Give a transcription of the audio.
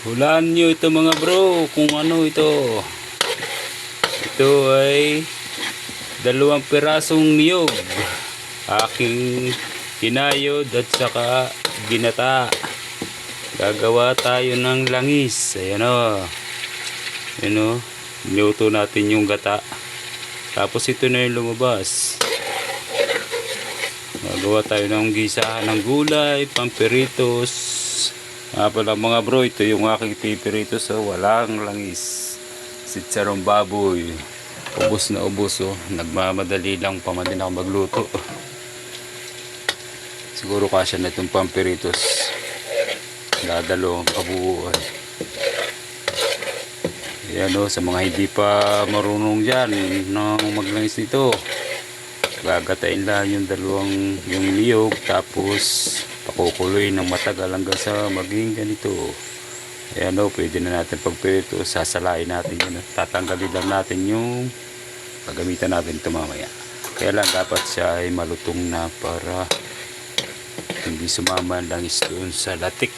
Hulaan nyo ito mga bro kung ano ito. Ito ay dalawang pirasong niyog. Aking kinayod at saka ginata. Gagawa tayo ng langis. Ayan o. Ayan o. Niluto natin yung gata. Tapos ito na yung lumabas. Gagawa tayo ng gisahan ng gulay, pampiritos. Ah, pala mga bro, ito yung aking pipiritos. Oh, walang langis. Sitsarong baboy. Ubus na ubus. Oh. Nagmamadali lang pa man din ako magluto. Siguro kasya na itong pampiritos. Dadalo ang kabuuan. Yan o, sa mga hindi pa marunong dyan ng maglangis nito gagatain lang yung dalawang yung niyog tapos pakukuloy ng matagal hanggang sa maging ganito. Ayan o pwede na natin pagpirito sasalain natin yun tatanggalin lang natin yung gagamitan natin ito mamaya. Kaya lang dapat siya ay malutong na para hindi sumama ang langis doon sa latik